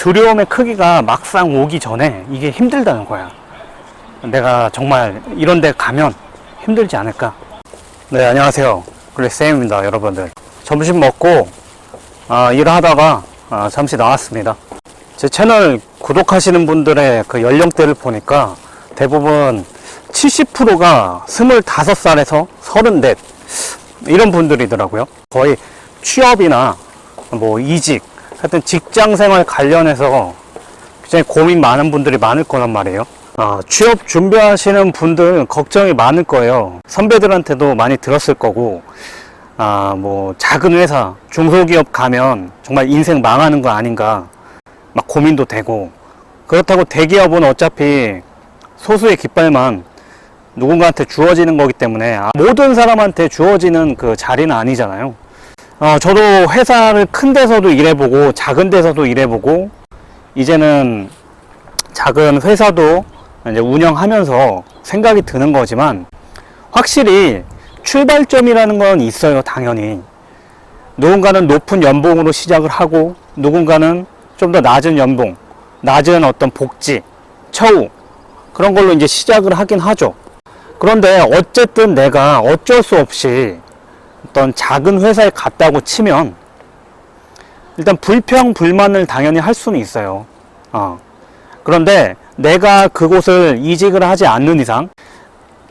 두려움의 크기가 막상 오기 전에 이게 힘들다는 거야. 내가 정말 이런 데 가면 힘들지 않을까. 네, 안녕하세요. 글래쌤입니다, 여러분들. 점심 먹고, 아, 일하다가, 아, 잠시 나왔습니다. 제 채널 구독하시는 분들의 그 연령대를 보니까 대부분 70%가 25살에서 34 이런 분들이더라고요. 거의 취업이나 뭐 이직, 하여튼 직장 생활 관련해서 굉장히 고민 많은 분들이 많을 거란 말이에요. 아, 취업 준비하시는 분들 걱정이 많을 거예요. 선배들한테도 많이 들었을 거고, 아, 뭐, 작은 회사, 중소기업 가면 정말 인생 망하는 거 아닌가, 막 고민도 되고, 그렇다고 대기업은 어차피 소수의 깃발만 누군가한테 주어지는 거기 때문에 아, 모든 사람한테 주어지는 그 자리는 아니잖아요. 어, 저도 회사를 큰 데서도 일해보고 작은 데서도 일해보고 이제는 작은 회사도 이제 운영하면서 생각이 드는 거지만 확실히 출발점이라는 건 있어요, 당연히. 누군가는 높은 연봉으로 시작을 하고 누군가는 좀 더 낮은 연봉, 낮은 어떤 복지, 처우 그런 걸로 이제 시작을 하긴 하죠. 그런데 어쨌든 내가 어쩔 수 없이 어떤 작은 회사에 갔다고 치면 일단 불평 불만을 당연히 할 수는 있어요. 어. 그런데 내가 그곳을 이직을 하지 않는 이상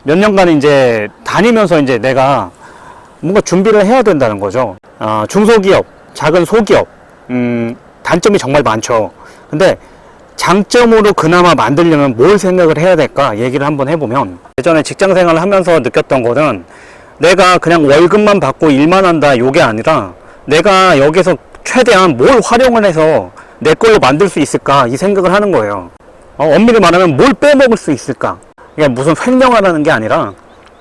몇 년간 이제 다니면서 이제 내가 뭔가 준비를 해야 된다는 거죠. 어, 중소기업, 작은 소기업, 음, 단점이 정말 많죠. 근데 장점으로 그나마 만들려면 뭘 생각을 해야 될까 얘기를 한번 해보면 예전에 직장 생활을 하면서 느꼈던 거는 내가 그냥 월급만 받고 일만 한다. 요게 아니라 내가 여기서 최대한 뭘 활용을 해서 내 걸로 만들 수 있을까? 이 생각을 하는 거예요. 어, 엄밀히 말하면 뭘 빼먹을 수 있을까? 이게 무슨 횡령하라는 게 아니라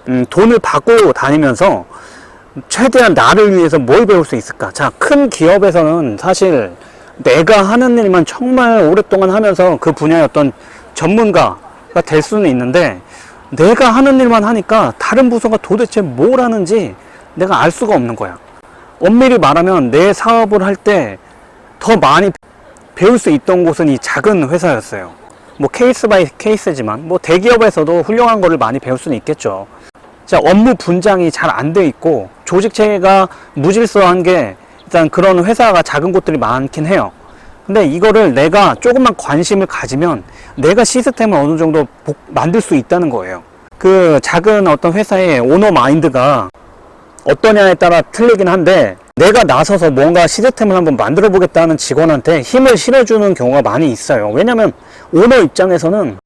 음, 돈을 받고 다니면서 최대한 나를 위해서 뭘 배울 수 있을까? 자 큰 기업에서는 사실 내가 하는 일만 정말 오랫동안 하면서 그 분야의 어떤 전문가가 될 수는 있는데 내가 하는 일만 하니까 다른 부서가 도대체 뭘 하는지 내가 알 수가 없는 거야. 엄밀히 말하면 내 사업을 할 때 더 많이 배울 수 있던 곳은 이 작은 회사였어요. 뭐 케이스 바이 케이스지만 뭐 대기업에서도 훌륭한 거를 많이 배울 수는 있겠죠. 자, 업무 분장이 잘 안 돼 있고 조직 체계가 무질서한 게 일단 그런 회사가 작은 곳들이 많긴 해요. 근데 이거를 내가 조금만 관심을 가지면 내가 시스템을 어느 정도 복- 만들 수 있다는 거예요. 그 작은 어떤 회사의 오너 마인드가 어떠냐에 따라 틀리긴 한데 내가 나서서 뭔가 시스템을 한번 만들어 보겠다는 직원한테 힘을 실어주는 경우가 많이 있어요. 왜냐면 오너 입장에서는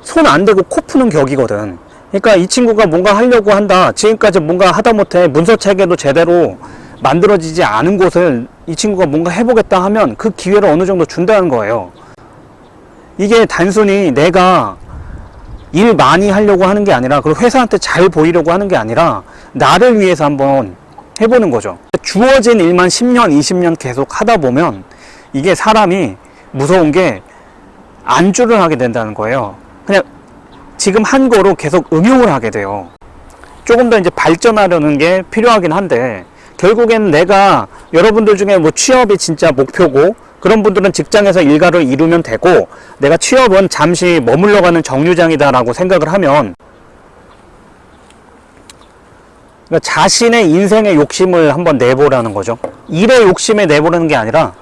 손 안 대고 코 푸는 격이거든. 그러니까 이 친구가 뭔가 하려고 한다. 지금까지 뭔가 하다못해 문서 체계도 제대로 만들어지지 않은 곳을 이 친구가 뭔가 해보겠다 하면 그 기회를 어느 정도 준다는 거예요. 이게 단순히 내가 일 많이 하려고 하는 게 아니라 그리고 회사한테 잘 보이려고 하는 게 아니라 나를 위해서 한번 해보는 거죠. 주어진 일만 10년, 20년 계속 하다 보면 이게 사람이 무서운 게 안주를 하게 된다는 거예요. 그냥 지금 한 거로 계속 응용을 하게 돼요. 조금 더 이제 발전하려는 게 필요하긴 한데 결국에는 내가 여러분들 중에 뭐 취업이 진짜 목표고 그런 분들은 직장에서 일가를 이루면 되고 내가 취업은 잠시 머물러가는 정류장이다라고 생각을 하면 그러니까 자신의 인생의 욕심을 한번 내보라는 거죠. 일의 욕심에 내보라는 게 아니라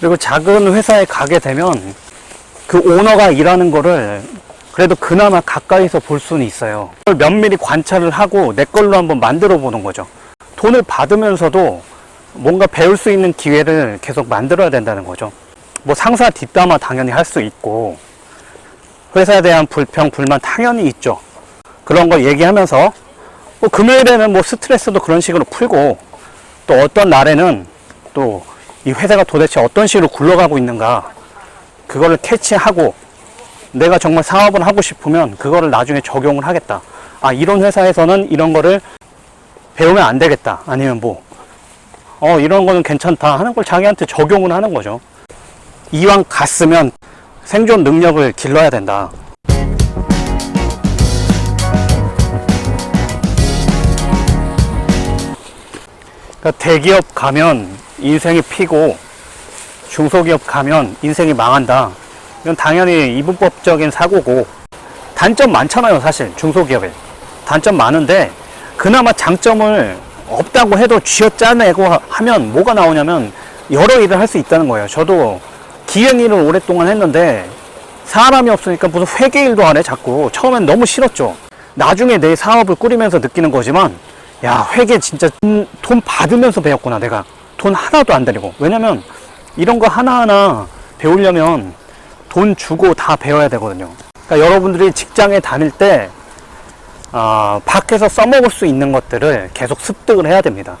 그리고 작은 회사에 가게 되면 그 오너가 일하는 거를 그래도 그나마 가까이서 볼 수는 있어요. 면밀히 관찰을 하고 내 걸로 한번 만들어 보는 거죠. 돈을 받으면서도 뭔가 배울 수 있는 기회를 계속 만들어야 된다는 거죠. 뭐 상사 뒷담화 당연히 할 수 있고 회사에 대한 불평, 불만 당연히 있죠. 그런 거 얘기하면서 뭐 금요일에는 뭐 스트레스도 그런 식으로 풀고 또 어떤 날에는 또 이 회사가 도대체 어떤 식으로 굴러가고 있는가 그거를 캐치하고 내가 정말 사업을 하고 싶으면 그거를 나중에 적용을 하겠다. 아, 이런 회사에서는 이런 거를 배우면 안 되겠다. 아니면 뭐, 어, 이런 거는 괜찮다 하는 걸 자기한테 적용을 하는 거죠. 이왕 갔으면 생존 능력을 길러야 된다. 그러니까 대기업 가면 인생이 피고 중소기업 가면 인생이 망한다. 이건 당연히 이분법적인 사고고 단점 많잖아요, 사실 중소기업에 단점 많은데 그나마 장점을 없다고 해도 쥐어짜내고 하- 하면 뭐가 나오냐면 여러 일을 할 수 있다는 거예요. 저도 기획 일을 오랫동안 했는데 사람이 없으니까 무슨 회계 일도 하네 자꾸 처음엔 너무 싫었죠. 나중에 내 사업을 꾸리면서 느끼는 거지만 야 회계 진짜 돈, 돈 받으면서 배웠구나 내가 돈 하나도 안 들이고 왜냐면 이런 거 하나하나 배우려면 돈 주고 다 배워야 되거든요. 그러니까 여러분들이 직장에 다닐 때 아, 밖에서 써먹을 수 있는 것들을 계속 습득을 해야 됩니다.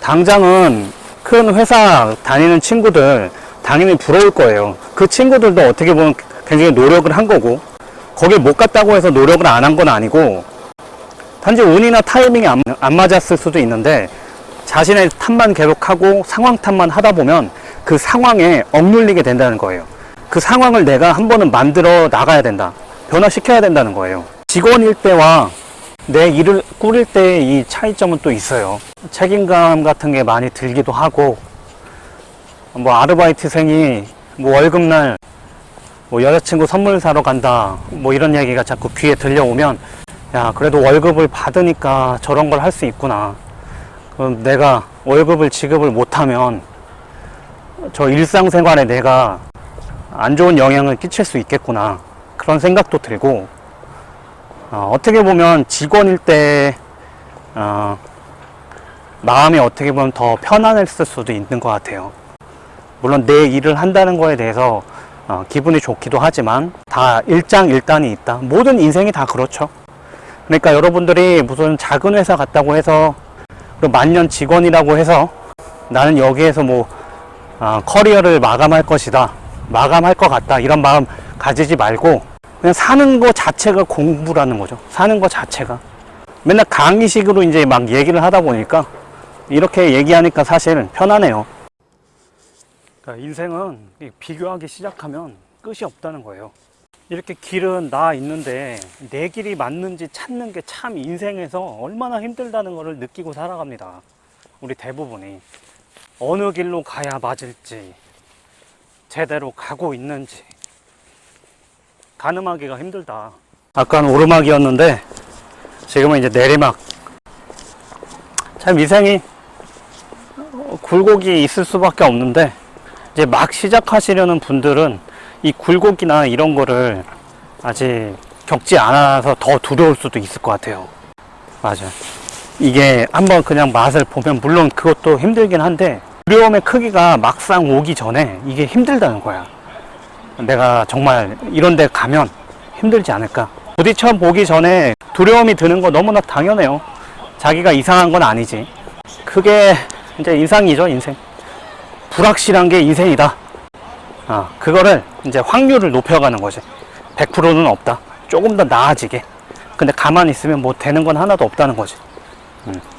당장은 큰 회사 다니는 친구들 당연히 부러울 거예요. 그 친구들도 어떻게 보면 굉장히 노력을 한 거고, 거길 못 갔다고 해서 노력을 안 한 건 아니고, 단지 운이나 타이밍이 안, 안 맞았을 수도 있는데, 자신의 탓만 계속하고 상황 탓만 하다 보면 그 상황에 억눌리게 된다는 거예요. 그 상황을 내가 한 번은 만들어 나가야 된다. 변화시켜야 된다는 거예요. 직원일 때와 내 일을 꾸릴 때의 이 차이점은 또 있어요. 책임감 같은 게 많이 들기도 하고, 뭐 아르바이트생이 뭐 월급날 뭐 여자친구 선물 사러 간다. 뭐 이런 얘기가 자꾸 귀에 들려오면, 야, 그래도 월급을 받으니까 저런 걸 할 수 있구나. 그럼 내가 월급을 지급을 못하면 저 일상생활에 내가 안 좋은 영향을 끼칠 수 있겠구나. 그런 생각도 들고, 어, 떻게 보면 직원일 때, 어, 마음이 어떻게 보면 더 편안했을 수도 있는 것 같아요. 물론 내 일을 한다는 거에 대해서 어, 기분이 좋기도 하지만 다 일장일단이 있다. 모든 인생이 다 그렇죠. 그러니까 여러분들이 무슨 작은 회사 갔다고 해서 그리고 만년 직원이라고 해서 나는 여기에서 뭐 아, 커리어를 마감할 것이다. 마감할 것 같다. 이런 마음 가지지 말고 그냥 사는 거 자체가 공부라는 거죠. 사는 거 자체가. 맨날 강의식으로 이제 막 얘기를 하다 보니까 이렇게 얘기하니까 사실 편하네요. 그러니까 인생은 이 비교하기 시작하면 끝이 없다는 거예요. 이렇게 길은 나 있는데 내 길이 맞는지 찾는 게 참 인생에서 얼마나 힘들다는 것을 느끼고 살아갑니다. 우리 대부분이. 어느 길로 가야 맞을지, 제대로 가고 있는지, 가늠하기가 힘들다. 아까는 오르막이었는데, 지금은 이제 내리막. 참 인생이 굴곡이 있을 수밖에 없는데, 이제 막 시작하시려는 분들은 이 굴곡이나 이런 거를 아직 겪지 않아서 더 두려울 수도 있을 것 같아요. 맞아. 이게 한번 그냥 맛을 보면 물론 그것도 힘들긴 한데 두려움의 크기가 막상 오기 전에 이게 힘들다는 거야. 내가 정말 이런 데 가면 힘들지 않을까. 부딪혀 보기 전에 두려움이 드는 거 너무나 당연해요. 자기가 이상한 건 아니지. 그게 이제 인상이죠, 인생. 불확실한 게 인생이다. 아, 그거를 이제 확률을 높여가는 거지. 100%는 없다. 조금 더 나아지게. 근데 가만히 있으면 뭐 되는 건 하나도 없다는 거지. 음.